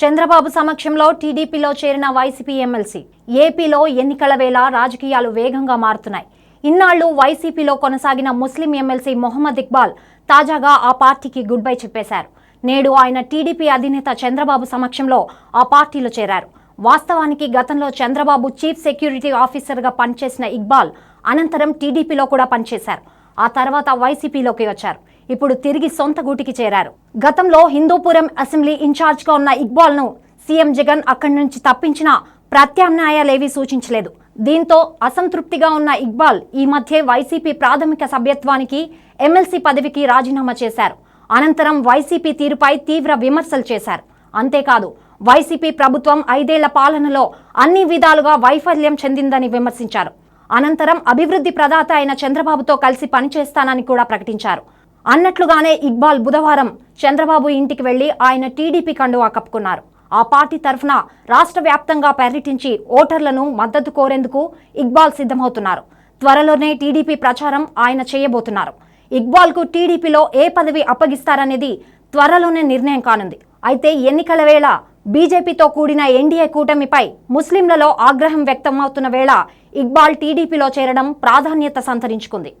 చంద్రబాబు సమక్షంలో టీడీపీలో చేరిన వైసీపీ ఎమ్మెల్సీ ఏపీలో ఎన్నికల వేళ రాజకీయాలు వేగంగా మారుతున్నాయి. ఇన్నాళ్ళు వైసీపీలో కొనసాగిన ముస్లిం ఎమ్మెల్సీ మొహమ్మద్ ఇక్బాల్ తాజాగా ఆ పార్టీకి గుడ్ బై చెప్పేశారు. నేడు ఆయన టీడీపీ అధినేత చంద్రబాబు సమక్షంలో ఆ పార్టీలో చేరారు. వాస్తవానికి గతంలో చంద్రబాబు చీఫ్ సెక్యూరిటీ ఆఫీసర్గా పనిచేసిన ఇక్బాల్ అనంతరం టీడీపీలో కూడా పనిచేశారు. ఆ తర్వాత వైసీపీలోకి వచ్చారు. ఇప్పుడు తిరిగి సొంత గూటికి చేరారు. గతంలో హిందూపురం అసెంబ్లీ ఇన్ఛార్జ్గా ఉన్న ఇక్బాల్ను సీఎం జగన్ అక్కడి నుంచి తప్పించినా ప్రత్యామ్నాయాలేవీ సూచించలేదు. దీంతో అసంతృప్తిగా ఉన్న ఇక్బాల్ ఈ మధ్య వైసీపీ ప్రాథమిక సభ్యత్వానికి ఎమ్మెల్సీ పదవికి రాజీనామా చేశారు. అనంతరం వైసీపీ తీరుపై తీవ్ర విమర్శలు చేశారు. అంతేకాదు వైసీపీ ప్రభుత్వం ఐదేళ్ళ పాలనలో అన్ని విధాలుగా వైఫల్యం చెందిందని విమర్శించారు. అనంతరం అభివృద్ధి ప్రదాత అయిన చంద్రబాబుతో కలిసి పనిచేస్తానని కూడా ప్రకటించారు. అన్నట్లుగానే ఇక్బాల్ బుధవారం చంద్రబాబు ఇంటికి వెళ్ళి ఆయన టీడీపీ కండువా కప్పుకున్నారు. ఆ పార్టీ తరఫున రాష్ట్ర వ్యాప్తంగా పర్యటించి ఓటర్లను మద్దతు కోరేందుకు ఇక్బాల్ సిద్ధమవుతున్నారు. త్వరలోనే టీడీపీ ప్రచారం ఆయన చేయబోతున్నారు. ఇక్బాల్కు టీడీపీలో ఏ పదవి అప్పగిస్తారనేది త్వరలోనే నిర్ణయం కానుంది. అయితే ఎన్నికల వేళ బీజేపీతో కూడిన ఎన్డీఏ కూటమిపై ముస్లింలలో ఆగ్రహం వ్యక్తమవుతున్న వేళ ఇక్బాల్ టీడీపీలో చేరడం ప్రాధాన్యత సంతరించుకుంది.